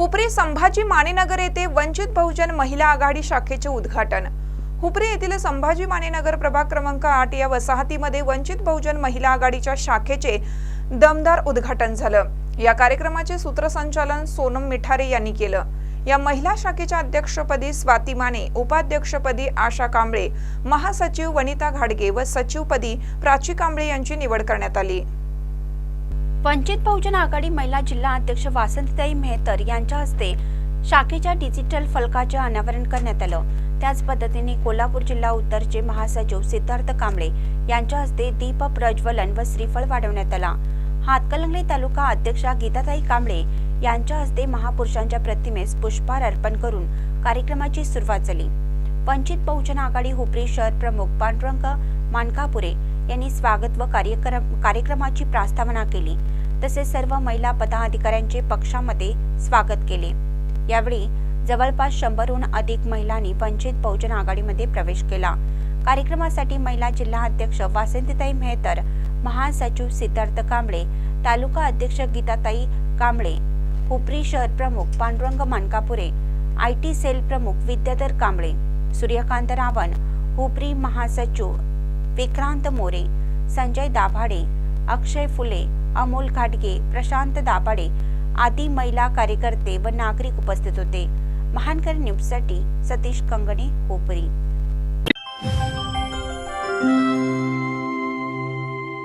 हुपरी संभाजी मानेनगर येथे वंचित बहुजन महिला आघाडी शाखेचे उद्घाटन. हुपरी येथील संभाजी मानेनगर प्रभाग क्रमांक आठ या वसाहतीमध्ये वंचित बहुजन महिला आघाडीच्या शाखेचे दमदार उद्घाटन झालं. या कार्यक्रमाचे सूत्रसंचालन सोनम मिठारे यांनी केलं. या महिला शाखेच्या अध्यक्षपदी स्वाती माने उपाध्यक्षपदी आशा कांबळे महासचिव वनिता घाडगे व सचिवपदी प्राची कांबळे यांची निवड करण्यात आली. वंचित बहुजन आघाडी महिला जिल्हा अध्यक्ष वासंतीताई मेहतर यांच्या हस्ते शाखेच्या डिजिटल फलकाचे अनावरण करण्यात आलं. त्याच पद्धतीने कोल्हापूर जिल्हा उत्तरचे महासचिव सिद्धार्थ कांबळे यांच्या हस्ते दीप प्रज्वलन व श्रीफळ वाढवण्यात आला. हातकलंगले तालुका अध्यक्षा गीताताई कांबळे यांच्या हस्ते महापुरुषांच्या प्रतिमेस पुष्पहार अर्पण करून कार्यक्रमाची सुरुवात झाली. वंचित बहुजन आघाडी हुपरी शहर प्रमुख पांडुरंग मानकापुरे यांनी स्वागत व कार्यक्रम कार्यक्रमाची प्रास्तावना केली. तसेच सर्व महिला पदाधिकाऱ्यांचे पक्षामध्ये स्वागत केले. यावेळी जवळपास शंभरहून अधिक महिलांनी वंचित बहुजन आघाडीमध्ये प्रवेश केला. कार्यक्रमासाठी महिला जिल्हा अध्यक्ष वासंतीताई मेहतर महासचिव सिद्धार्थ कांबळे तालुका अध्यक्ष गीताताई कांबळे हुपरी शहर प्रमुख Pandurang Mankapure I T cell प्रमुख विद्याधर कांबळे सूर्यकांत रावण हुपरी महासचिव विक्रांत मोरे संजय दाभाडे अक्षय फुले अमोल घाटगे प्रशांत दाभाडे आदी महिला कार्यकर्ते व नागरिक उपस्थित होते. महानकर न्यूजसाठी सतीश कंगणे होपरी